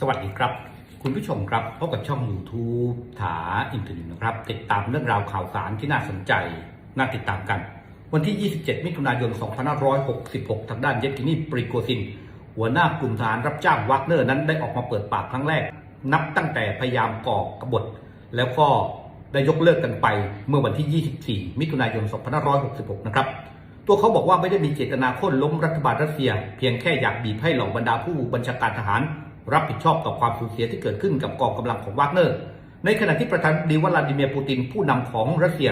สวัสดีครับ คุณผู้ชมครับพบกับช่อง YouTube ถาอินเทอร์เน็ตนะครับ ติดตามเรื่องราวข่าวสารที่น่าสนใจ น่าติดตามกัน วันที่ 27 มิถุนายน 2566 ทางด้านเยฟกินีปริโกซิน หัวหน้ากลุ่มทหารรับจ้างวากเนอร์นั้นได้ออกมาเปิดปากครั้งแรก นับตั้งแต่พยายามก่อกบฏ แล้วก็ได้ยกเลิกกันไปเมื่อวันที่ 24 มิถุนายน 2566 นะครับตัวเขาบอกว่าไม่ได้มีเจตนาโค่นล้มรัฐบาลรัสเซีย เพียงแค่อยากบีบให้เหล่าบรรดาผู้บัญชาการทหาร รับผิดชอบต่อความสูญเสียที่เกิดขึ้นกับกองกำลังของวากเนอร์ ในขณะที่ประธานดีวลาดิเมียร์ปูตินผู้นำของรัสเซีย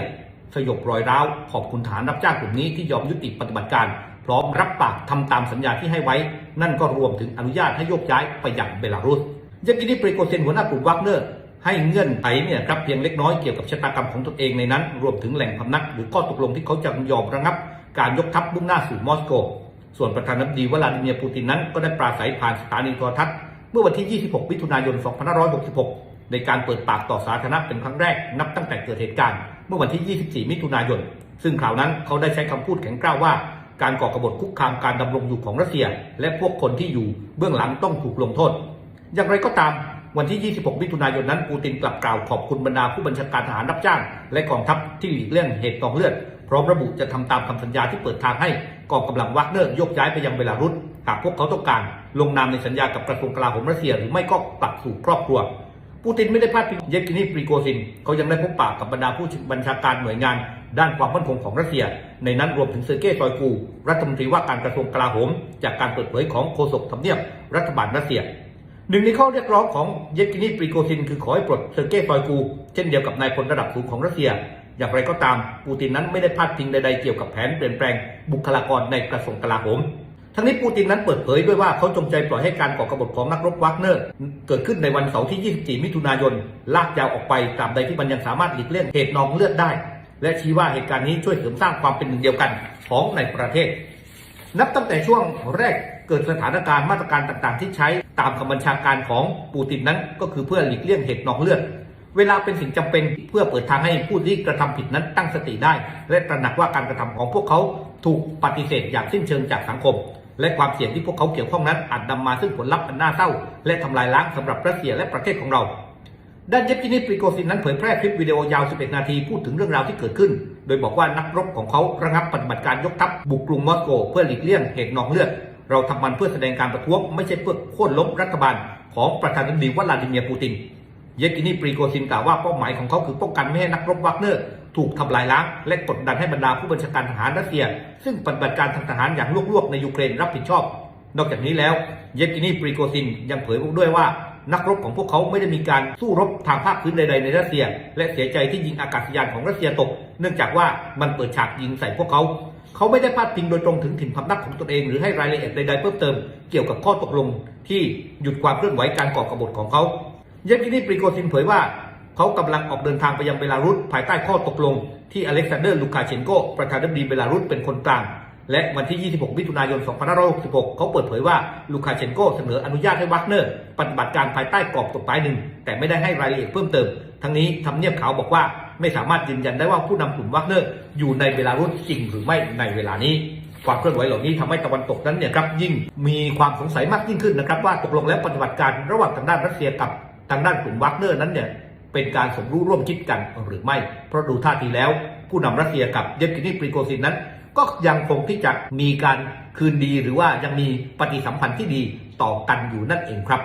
สยบรอยร้าวขอบคุณฐานรับจ้างกลุ่มนี้ที่ยอมยุติปฏิบัติการ พร้อมรับปากทำตามสัญญาที่ให้ไว้ นั่นก็รวมถึงอนุญาตให้โยกย้ายไปยังเบลารุสยากินิปรโกเซนหัวหน้ากลุ่มวากเนอร์ให้เงื่อนไขเนี่ยครับเพียงเล็กน้อยเกี่ยวกับชะตากรรมของตนเองในนั้น รวมถึงแหล่งพำนัก หรือข้อตกลงที่เขาจะยอมระงับ การยกทัพมุ่งหน้าสู่มอสโก ส่วนประธานาธิบดีวลาดิเมียร์ปูตินนั้นก็ได้ปราศัยผ่านสถานีโทรทัศน์ เมื่อวันที่ 26 มิถุนายน 2566 ในการเปิดปากต่อสาธารณะเป็นครั้งแรกนับตั้งแต่เกิดเหตุการณ์เมื่อวันที่ 24 มิถุนายน ซึ่งคราวนั้นเขาได้ใช้คำพูดแข็งกร้าวว่า การก่อกบฏคุกคามการดำรงอยู่ของรัสเซีย และพวกคนที่อยู่เบื้องหลังต้องถูกลงโทษ อย่างไรก็ตามวันที่ 26 มิถุนายนนั้นปูตินกลับกล่าวขอบคุณบรรดาผู้บัญชาการทหารรับจ้าง และกองทัพที่หลีกเลี่ยงเหตุกองเลือดพร้อมระบุจะทำตามคำสัญญาที่เปิดทางให้กองกำลังวักเนอร์ยกย้ายไปยังเบลารุส หากพวกเขาต้องการลงนามในสัญญากับกระทรวงกลาโหมรัสเซีย หรือไม่ก็กลับสู่ครอบครัว ปูตินไม่ได้พาดพิงเยกินีปริโกซิน เขายังได้พบปะกับบรรดาผู้บัญชาการหน่วยงาน ด้านความมั่นคงของรัสเซีย ในนั้นรวมถึงเซอร์เกย์ซอยกู รัฐมนตรีว่าการกระทรวงกลาโหม จากการเปิดเผยของโฆษกทำเนียบรัฐบาลรัสเซียหนึ่งในข้อเรียกร้องของเยกินีปริโกซิน คือขอให้ปลดเซอร์เกย์ซอยกู เช่นเดียวกับนายพลระดับสูงของรัสเซียอย่างไรก็ตามปูตินนั้นไม่ได้พาดพิงใดๆเกี่ยวกับแผนเปลี่ยนแปลงบุคลากรในกระทรวงกลาโหม ทั้งนี้ปูตินนั้นเปิดเผยด้วยว่าเขาจงใจปล่อยให้การก่อกบฏของนักรบวักเนอร์ เกิดขึ้นในวันเสาร์ที่ 24 มิถุนายน ลากยาวออกไปตราบใดที่มันยังสามารถหลีกเลี่ยงเหตุนองเลือดได้ และชี้ว่าเหตุการณ์นี้ช่วยเสริมสร้างความเป็นหนึ่งเดียวกันของในประเทศ นับตั้งแต่ช่วงแรกเกิดสถานการณ์มาตรการต่างๆ ที่ใช้ตามคำบัญชาการของปูตินนั้น ก็คือเพื่อหลีกเลี่ยงเหตุนองเลือดเวลาเป็นสิ่งจำเป็นเพื่อเปิดทางให้ผู้ที่กระทำผิดนั้นตั้งสติได้ และตระหนักว่าการกระทำของพวกเขาถูกปฏิเสธอย่างสิ้นเชิงจากสังคม และความเสี่ยงที่พวกเขาเกี่ยวข้องนั้นอาจนำมาซึ่งผลลัพธ์อันน่าเศร้า และทำลายล้างสำหรับรัสเซียและประเทศของเราด้านเยฟกินีปริโกซินนั้นเผยแพร่คลิปวิดีโอยาว 11 นาทีพูดถึงเรื่องราวที่เกิดขึ้น โดยบอกว่านักรบของเขาระงับปฏิบัติการยกทัพบุกกรุงมอสโก เพื่อหลีกเลี่ยงเหตุนองเลือด เราทำมันเพื่อแสดงการประท้วงไม่ใช่เพื่อโค่นล้มรัฐบาลของประธานาธิบดีวลาดิเมียร์ปูติน เยฟกินีปรีโกซินกล่าวว่าเป้าหมายของเขาคือป้องกันไม่ให้นักรบวักเนอร์ ถูกทำลายล้างและกดดันให้บรรดาผู้บัญชาการทหารรัสเซีย ซึ่งปฏิบัติการทางทหารอย่างลวกๆในยูเครนรับผิดชอบ นอกจากนี้แล้วเยฟกินีปรีโกซินยังเผยด้วยว่านักรบของพวกเขาไม่ได้มีการสู้รบทางภาคพื้นใดๆในรัสเซีย และเสียใจที่ยิงอากาศยานของรัสเซียตก เนื่องจากว่ามันเปิดฉากยิงใส่พวกเขา เขาไม่ได้พาดพิงโดยตรงถึงถิ่นพำนักของตนเองหรือให้รายละเอียดใดๆเพิ่มเติมเกี่ยวกับข้อตกลงที่หยุดความเคลื่อนไหวการก่อกบฏของเขา เยฟกินีปริโกซินเผยว่า เขากำลังออกเดินทางไปยังเบลารุสภายใต้ข้อตกลง ที่อเล็กซานเดอร์ลูคาเชนโกประธานาธิบดีเบลารุสเป็นคนกลาง และวันที่ 26 มิถุนายน 2566 เขาเปิดเผยว่าลูคาเชนโกเสนออนุญาตให้วักเนอร์ปฏิบัติการภายใต้กรอบกฎหมายหนึ่ง แต่ไม่ได้ให้รายละเอียดเพิ่มเติม ทั้งนี้ทำเนียบขาวบอกว่าไม่สามารถยืนยันได้ว่าผู้นำกลุ่มวักเนอร์อยู่ในเบลารุสจริงหรือไม่ในเวลานี้ความเคลื่อนไหวเหล่านี้ทำให้ตะวันตกนั้นเนี่ยครับยิ่งมีความสงสัยมากยิ่งขึ้นนะครับว่าตกลงแล้วปฏิบัติการระหว่างทางด้านรัสเซียกับทางด้านกลุ่มวักเนอร์นั้นเนี่ย เป็นการสมรู้ร่วมคิดกันหรือไม่ เพราะดูท่าทีแล้ว ผู้นำรัสเซียกับเยฟกินีปริโกซินนั้น ก็ยังคงที่จะมีการคืนดีหรือว่ายังมีปฏิสัมพันธ์ที่ดีต่อกันอยู่นั่นเองครับ